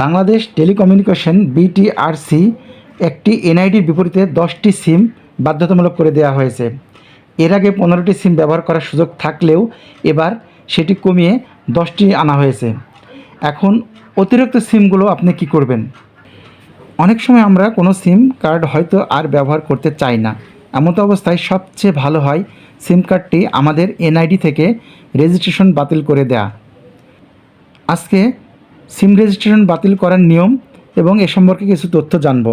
Bangladesh telecommunication BTRC একটি এনআইডির বিপরীতে দশটি সিম বাধ্যতামূলক করে দেওয়া হয়েছে। এর আগে পনেরোটি সিম ব্যবহার করার সুযোগ থাকলেও এবার সেটি কমিয়ে দশটি আনা হয়েছে। এখন অতিরিক্ত সিমগুলো আপনি কি করবেন? অনেক সময় আমরা কোনো সিম কার্ড হয়তো আর ব্যবহার করতে চাই না। এমতো অবস্থায় সবচেয়ে ভালো হয় সিম কার্ডটি আমাদের এনআইডি থেকে রেজিস্ট্রেশন বাতিল করে দেয়া। আজকে সিম রেজিস্ট্রেশন বাতিল করার নিয়ম এবং এ সম্পর্কে কিছু তথ্য জানব।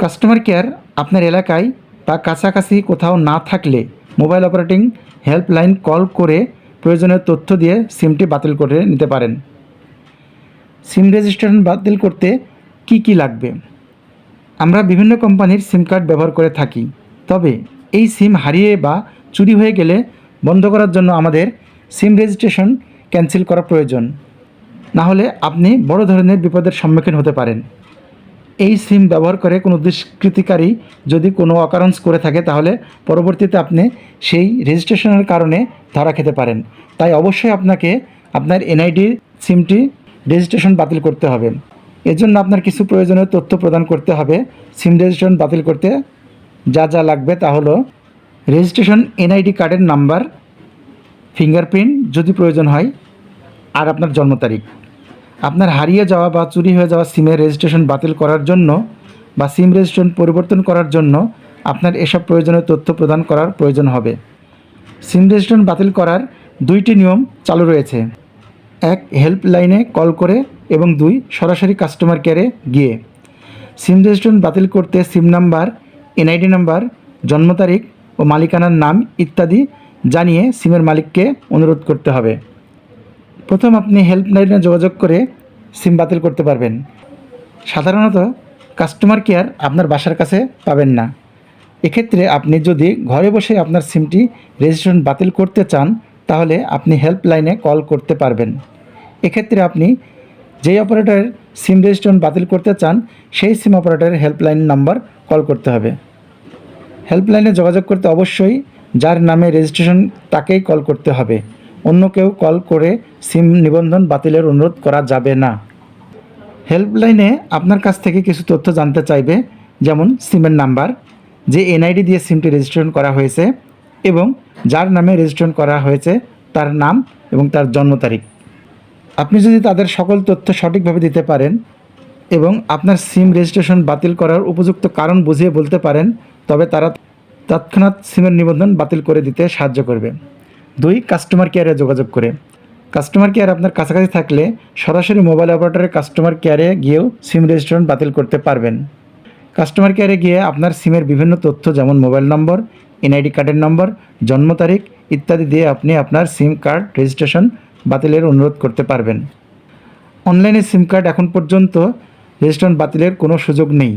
কাস্টমার কেয়ার আপনার এলাকায় বা কাছাকাছি কোথাও না থাকলে মোবাইল অপারেটিং হেল্পলাইন কল করে প্রয়োজনীয় তথ্য দিয়ে সিমটি বাতিল করে নিতে পারেন। সিম রেজিস্ট্রেশন বাতিল করতে কি কি লাগবে? আমরা বিভিন্ন কোম্পানির সিম কার্ড ব্যবহার করে থাকি, তবে এই সিম হারিয়ে বা চুরি হয়ে গেলে বন্ধ করার জন্য আমাদের সিম রেজিস্ট্রেশন ক্যান্সেল করা প্রয়োজন। না হলে আপনি বড় ধরনের বিপদের সম্মুখীন হতে পারেন। এই সিম ব্যবহার করে কোনো দুষ্কৃতিকারী যদি কোনো অকারণস করে থাকে, তাহলে পরবর্তীতে আপনি সেই রেজিস্ট্রেশনের কারণে ধরা খেতে পারেন। তাই অবশ্যই আপনাকে আপনার এনআইডি সিমটি রেজিস্ট্রেশন বাতিল করতে হবে। এর জন্য আপনার কিছু প্রয়োজনীয় তথ্য প্রদান করতে হবে। সিম রেজিস্ট্রেশন বাতিল করতে যা যা লাগবে তা হলো রেজিস্ট্রেশন এনআইডি কার্ডের নাম্বার, ফিঙ্গারপ্রিন্ট যদি প্রয়োজন হয়, আর আপনার জন্ম তারিখ। আপনার হারিয়ে যাওয়া বা চুরি হয়ে যাওয়া সিমের রেজিস্ট্রেশন বাতিল করার জন্য বা সিম রেজিস্ট্রেশন পরিবর্তন করার জন্য আপনার এসব প্রয়োজনীয় তথ্য প্রদান করার প্রয়োজন হবে। সিম রেজিস্ট্রেশন বাতিল করার দুইটি নিয়ম চালু রয়েছে। এক হেল্পলাইনে কল করে এবং দুই, সরাসরি কাস্টমার কেয়ারে গিয়ে। সিম রেজিস্ট্রেশন বাতিল করতে সিম নাম্বার এনআইডি নাম্বার জন্ম তারিখ ও মালিকানার নাম ইত্যাদি জানিয়ে সিমের মালিককে অনুরোধ করতে হবে। প্রথম আপনি হেল্পলাইনে যোগাযোগ করে সিম বাতিল করতে পারবেন। সাধারণত কাস্টমার কেয়ার আপনার বাসার কাছে পাবেন না। এক্ষেত্রে আপনি যদি ঘরে বসে আপনার সিমটি রেজিস্ট্রেশন বাতিল করতে চান, তাহলে আপনি হেল্পলাইনে কল করতে পারবেন। এক্ষেত্রে আপনি যেই অপারেটরের সিম রেজিস্ট্রেশন বাতিল করতে চান, সেই সিম অপারেটরের হেল্পলাইন নাম্বার কল করতে হবে। হেল্পলাইনে যোগাযোগ করতে অবশ্যই যার নামে রেজিস্ট্রেশন তাকেই কল করতে হবে। অন্য কেউ কল করে সিম নিবন্ধন বাতিলের অনুরোধ করা যাবে না। হেল্পলাইনে আপনার কাছ থেকে কিছু তথ্য জানতে চাইবে, যেমন সিমের নাম্বার, যে এনআইডি দিয়ে সিমটি রেজিস্ট্রেশন করা হয়েছে এবং যার নামে রেজিস্ট্রেশন করা হয়েছে, তার নাম এবং তার জন্ম তারিখ। আপনি যদি তাদের সকল তথ্য সঠিকভাবে দিতে পারেন এবং আপনার সিম রেজিস্ট্রেশন বাতিল করার উপযুক্ত কারণ বুঝিয়ে বলতে পারেন, তবে তারা তৎক্ষণাৎ সিমের নিবন্ধন বাতিল করে দিতে সাহায্য করবে। দুই কাস্টমার কেয়ারে যোগাযোগ করে। কাস্টমার কেয়ার আপনার কাছাকাছি থাকলে সরাসরি মোবাইল অপারেটরের কাস্টমার কেয়ারে গিয়েও সিম রেজিস্ট্রেশন বাতিল করতে পারবেন। কাস্টমার কেয়ারে গিয়ে আপনার সিমের বিভিন্ন তথ্য যেমন মোবাইল নম্বর এনআইডি কার্ডের নম্বর জন্ম তারিখ ইত্যাদি দিয়ে আপনি আপনার সিম কার্ড রেজিস্ট্রেশন বাতিলের অনুরোধ করতে পারবেন। অনলাইনে সিম কার্ড এখন পর্যন্ত রেজিস্ট্রেশন বাতিলের কোনো সুযোগ নেই।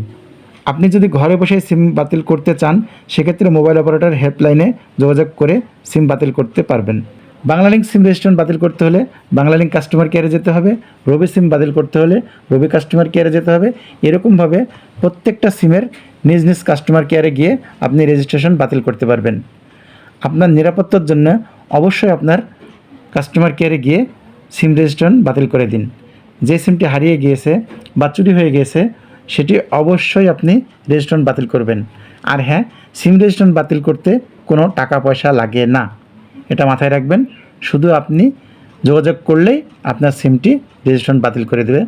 আপনি যদি ঘরে বসে সিম বাতিল করতে চান, সেক্ষেত্রে মোবাইল অপারেটর হেল্পলাইনে যোগাযোগ করে সিম বাতিল করতে পারবেন। বাংলালিংক সিম রেজিস্ট্রেশন বাতিল করতে হলে বাংলালিংক কাস্টমার কেয়ারে যেতে হবে, রবি সিম বাতিল করতে হলে রবি কাস্টমার কেয়ারে যেতে হবে। এরকমভাবে প্রত্যেকটা সিমের নিজ নিজ কাস্টমার কেয়ারে গিয়ে আপনি রেজিস্ট্রেশন বাতিল করতে পারবেন। আপনার নিরাপত্তার জন্য অবশ্যই আপনার কাস্টমার কেয়ারে গিয়ে সিম রেজিস্ট্রেশন বাতিল করে দিন। যে সিমটি হারিয়ে গিয়েছে বা চুরি হয়ে গিয়েছে সেটি অবশ্যই আপনি রেজিস্ট্রেশন বাতিল করবেন। আর হ্যাঁ সিম রেজিস্ট্রেশন বাতিল করতে কোনো টাকা পয়সা লাগে না। এটা মাথায় রাখবেন। শুধু আপনি যোগাযোগ করলেই আপনার সিমটি রেজিস্ট্রেশন বাতিল করে দেবে।